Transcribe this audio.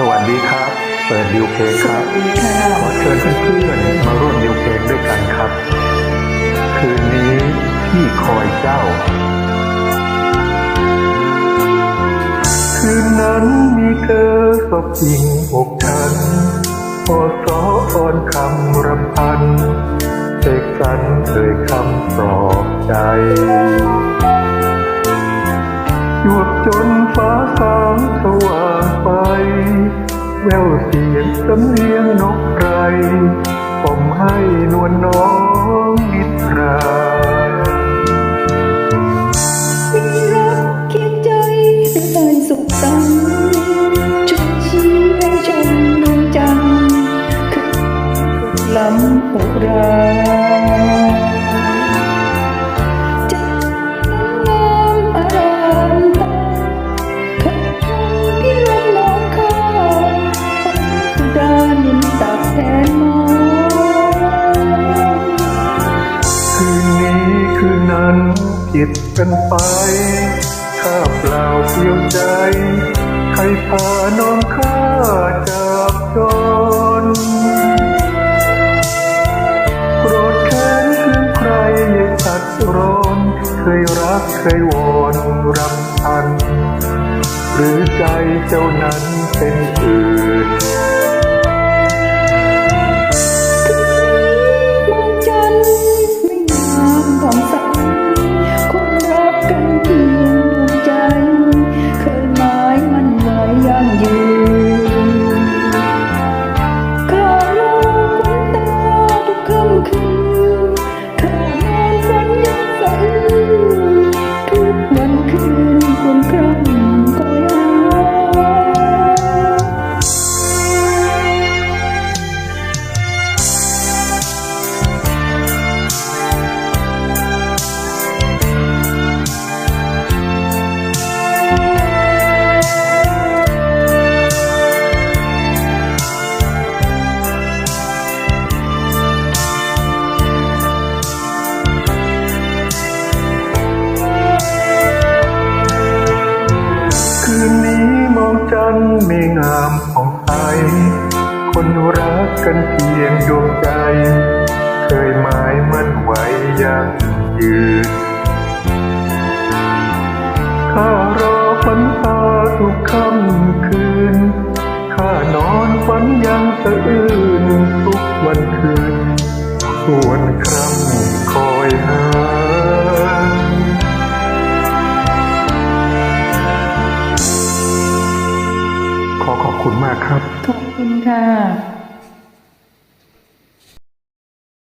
สวัสดีครับ เปิดดิวเพลงครับค่ะขอเชิญเพื่อนๆมาร่วมดิวเพลงด้วยกันครับ คืนนี้พี่คอยเจ้า คืนนั้นมีเธอสบยิงอกฉันพอสออ่อนคำรำพันเสกสรรเคยคำปลอบใจหยวบจนฟ้าสางสว่างไป แววเสียงสำเนียงนกไกรผมให้นวลน้องนิทรามีรักเคียงใจเป็นแฟนสุขสันต์ชุดชี้ให้ชมดวงจันทร์คือล้ำอุรา ผิดกันไปถ้าเปล่าเพียวใจ ใครพาน้องข้าจับจนโกรธแค้นเคืองใครอย่าตัดร้อนเคยรักเคยวอนรำพัน หรือใจเจ้านั้นเป็นอื่น มองจันไม่งามของใคร คนรักกันเพียงดวงใจ เคยหมายมันไว้ยังยืนข้ารอฝันตาทุกค่ำคืน ข้านอนฝันยังสะอื้นทุกวันคืน ควรคร่ำ คุณมากครับ ขอบคุณค่ะ